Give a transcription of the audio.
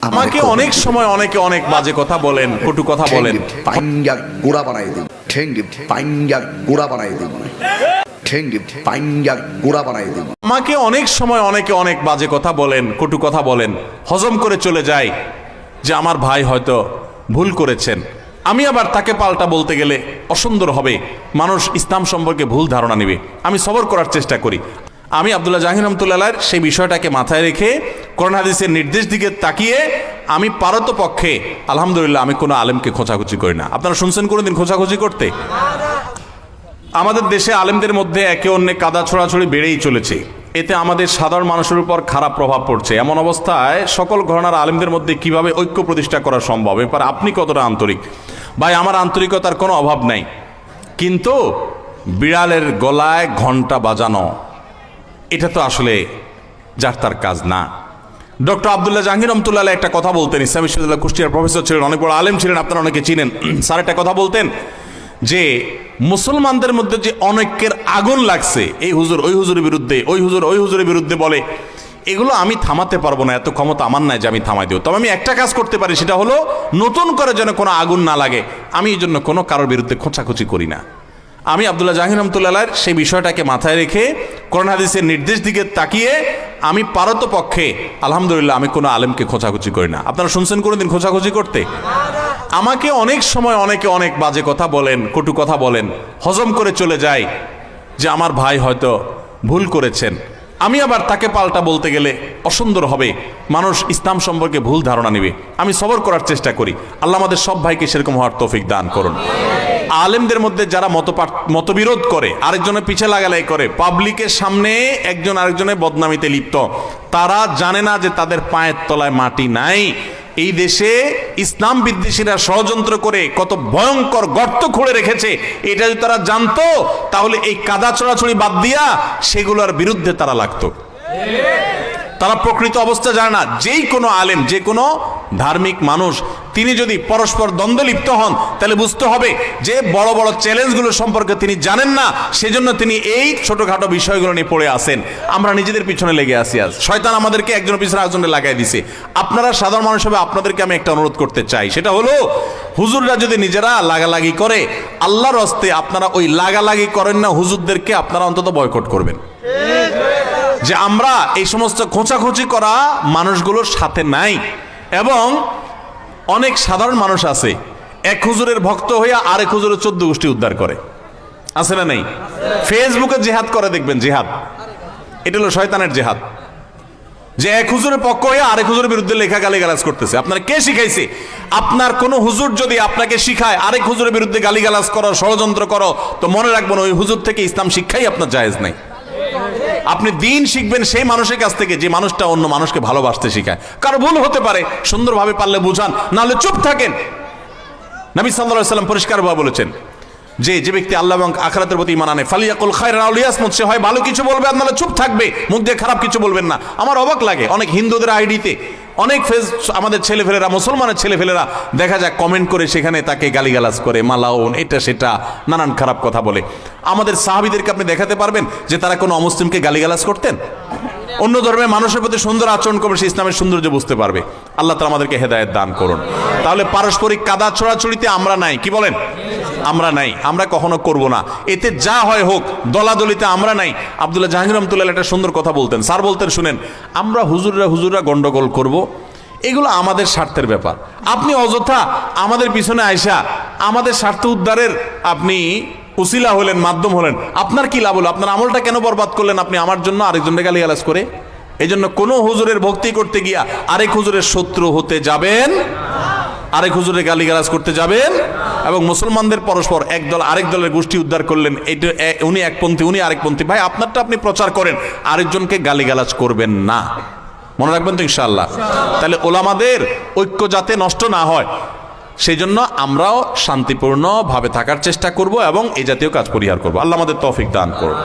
আমাকে অনেক সময় অনেকে অনেক বাজে কথা বলেন কটু কথা বলেন। পাইঙ্গা গোড়া বানাই দিব ঠেঙ্গি পাইঙ্গা গোড়া বানাই দিব ঠেঙ্গি পাইঙ্গা গোড়া বানাই দিব আমাকে অনেক সময় অনেকে অনেক বাজে কথা বলেন কটু কথা বলেন। হজম করে চলে যায় যে আমার ভাই হয়তো ভুল করেছেন। আমি আবার তাকে পাল্টা বলতে গেলে অসুন্দর হবে। মানুষ ইসলাম সম্পর্কে ভুল ধারণা নেবে। আমি সবর করার চেষ্টা করি। আমি আবদুল্লাহ জাহির রহমতুল্লাহ সেই বিষয়টাকে মাথায় রেখে করোনা হাদিসের নির্দেশ দিকে তাকিয়ে আমি পারত পক্ষে, আলহামদুলিল্লাহ আমি কোনো আলেমকে খোঁচাখুচি করি না। আপনারা শুনছেন কোনোদিন খোঁচাখুচি করতে? আমাদের দেশে আলেমদের মধ্যে একে অন্যে কাদা ছোড়াছড়ি বেড়েই চলেছে। এতে আমাদের সাধারণ মানুষের উপর খারাপ প্রভাব পড়ছে। এমন অবস্থায় সকল ঘটনার আলেমদের মধ্যে কীভাবে ঐক্য প্রতিষ্ঠা করা সম্ভব? এবার আপনি কতটা আন্তরিক? ভাই, আমার আন্তরিকতার কোনো অভাব নাই। কিন্তু বিড়ালের গলায় ঘণ্টা বাজানো, এটা তো আসলে যার তার কাজ না। ডক্টর আবদুল্লাহ জাহাঙ্গীর রহমতুল্লাহ একটা কথা বলতেন। ইসলাম বিশ্ববিদ্যালয় কুষ্টিয়ার প্রফেসর ছিলেন, অনেক বড় আলেম ছিলেন, আপনারা অনেকে চিনেন। স্যার একটা কথা বলতেন যে, মুসলমানদের মধ্যে যে অনেকের আগুন লাগছে, এই হুজুর, ওই হুজুরের বিরুদ্ধে, ওই হুজুর, ওই হুজুরের বিরুদ্ধে বলে, এগুলো আমি থামাতে পারব না, এত ক্ষমতা আমার নাই যে আমি থামাই দেবো। তবে আমি একটা কাজ করতে পারি, সেটা হলো নতুন করে যেন কোনো আগুন না লাগে, আমি এই জন্য কোনো কারোর বিরুদ্ধে খোঁচাখুচি করি না। আমি আবদুল্লাহ জাহির রহমতুল্লাহ সেই বিষয়টাকে মাথায় রেখে করোনা হাদিসের নির্দেশ দিকে তাকিয়ে আমি পারত পক্ষে, আলহামদুলিল্লাহ আমি কোনো আলেমকে খোঁচাখুচি করি না। আপনারা শুনছেন কোনোদিন খোঁচাখুচি করতে? আমাকে অনেক সময় অনেকে অনেক বাজে কথা বলেন, কটু কথা বলেন, হজম করে চলে যায় যে আমার ভাই হয়তো ভুল করেছেন। আমি আবার তাকে পাল্টা বলতে গেলে অসুন্দর হবে। মানুষ ইসলাম সম্পর্কে ভুল ধারণা নেবে। আমি সবর করার চেষ্টা করি। আল্লাহ আমাদের সব ভাইকে সেরকম হওয়ার তৌফিক দান করুন। আলেমদের মধ্যে যারা মত মতবিরোধ করে, আরেকজনের পিছে লাগালাই করে, পাবলিকের সামনে একজন আরেকজনের বদনামিতে লিপ্ত, তারা জানে না যে তাদের পায়ের তলায় মাটি নাই। এই দেশে ইসলাম বিদ্বেষীরা ষড়যন্ত্র করে কত ভয়ঙ্কর গর্ত খুঁড়ে রেখেছে, এটা যদি তারা জানতো, তাহলে এই কাদা চড়াচড়ি বাদ দিয়া সেগুলোর বিরুদ্ধে তারা লাগতো। তারা প্রকৃত অবস্থা জানে না, যেই কোনো আলেম, যে কোনো ধার্মিক মানুষ তিনি যদি পরস্পর দ্বন্দ্ব লিপ্ত হন, তাহলে বুঝতে হবে যে বড় বড় চ্যালেঞ্জগুলো সম্পর্কে তিনি জানেন না, সেজন্য তিনি এই ছোটখাটো বিষয়গুলো নিয়ে পড়ে আসেন আমরা নিজেদের পিছনে লেগে আসি আজ। শয়তান আমাদেরকে একজন পিছনে একজনে লাগাই দিছে। আপনারা সাধারণ মানুষ হবে আপনাদেরকে আমি একটা অনুরোধ করতে চাই। সেটা হলো, হুজুররা যদি নিজেরা লাগালাগি করে, আল্লাহর হস্তে আপনারা ওই লাগালাগি করেন না, হুজুরদেরকে আপনারা অন্তত বয়কট করবেন। যে আমরা এই সমস্ত খোঁচাখুচি করা মানুষগুলোর সাথে নাই। এবং অনেক সাধারণ মানুষ আছে। এক হুজুরের ভক্ত হইয়া আরেক হুজুরের চোদ্দ গোষ্ঠী উদ্ধার করে। আছে না নেই? ফেসবুকে জেহাদ করে দেখবেন, জেহাদ। এটা হলো শয়তানের জেহাদ। যে এক হুজুরের পক্ষ হয়ে আরেক হুজুরের বিরুদ্ধে লেখা গালি গালাজ করতেছে। আপনার কে শিখাইছে? আপনার কোন হুজুর যদি আপনাকে শিখায়, আরেক হুজুরের বিরুদ্ধে গালি গালাজ করো, ষড়যন্ত্র করো, তো মনে রাখবেন ওই হুজুর থেকে ইসলাম শিক্ষাই আপনার জায়েজ নাই। আপনি দিন শিখবেন সেই মানুষের কাছ থেকে যে মানুষটা অন্য মানুষকে ভালোবাসতে শিখায়। কারও ভুল হতে পারে, সুন্দরভাবে পারলে বুঝান, নাহলে চুপ থাকেন। নবী সাল্লাহ সাল্লাম পরিষ্কারভাবে বলেছেন, যে যে ব্যক্তি আল্লাহ এবং আখরাতের প্রতি ইমান আনে, ফালিয়াকুল খায় রাউলিয়াস সে হয় ভালো কিছু বলবে আপনারা চুপ থাকবে, মুখ দিয়ে খারাপ কিছু বলবেন না। আমার অবাক লাগে, অনেক হিন্দুদের আইডিতে অনেক ফেস আমাদের ছেলেফেলেরা, মুসলমানের ছেলেফেলেরা দেখা যায় কমেন্ট করে সেখানে তাকে গালিগালাজ করে, মালাউন, এটা সেটা, নানান খারাপ কথা বলে। আমাদের সাহাবিদেরকে আপনি দেখাতে পারবেন যে তারা কোনো অমুসলিমকে গালিগালাজ করতেন? অন্য ধর্মের মানুষের প্রতি সুন্দর আচরণ করবে, সে ইসলামের সৌন্দর্য বুঝতে পারবে। আল্লাহ তালা আমাদেরকে হেদায়ত দান করুন। তাহলে পারস্পরিক কাদা ছড়াছড়িতে আমরা নাই, কি বলেন? আমরা নাই, আমরা কখনো করব না। এতে যা হয় হোক, দলাদলিতে আমরা নাই। আবদুল্লাহ জাহাঙ্গীর রহমতুল্লাহ একটা সুন্দর কথা বলতেন। স্যার বলতেন, শুনেন, আমরা হুজুররা হুজুররা গন্ডগোল করব, এগুলো আমাদের স্বার্থের ব্যাপার। আপনি অযথা আমাদের পিছনে আয়সা আমাদের স্বার্থ উদ্ধারের আপনি উসিলা হলেন, মাধ্যম হলেন। আপনার কি লাভ হলো? আপনার আমলটা কেন বরবাদ করলেন আপনি? আমার জন্য আরেকজনকে গালি গালাজ করে। এই জন্য কোনো হুজুরের ভক্তি করতে গিয়া আরেক হুজুরের শত্রু হতে যাবেন। আরেক হুজুরের গালিগালাজ করতে যাবেন। এবং মুসলমানদের পরস্পর এক দল আরেক দলের গোষ্ঠী উদ্ধার করলেন। এটা উনি একপন্থী উনি আরেকপন্থী ভাই, আপনারটা আপনি প্রচার করেন, আরেকজনকে গালিগালাজ করবেন না। মনে রাখবেন তো ইনশাল্লাহ তাহলে ওলামাদের ঐক্য যাতে নষ্ট না হয় সেই জন্য আমরাও শান্তিপূর্ণভাবে থাকার চেষ্টা করব এবং এই জাতীয় কাজ পরিহার করব। আল্লাহ আমাদের তৌফিক দান করুন।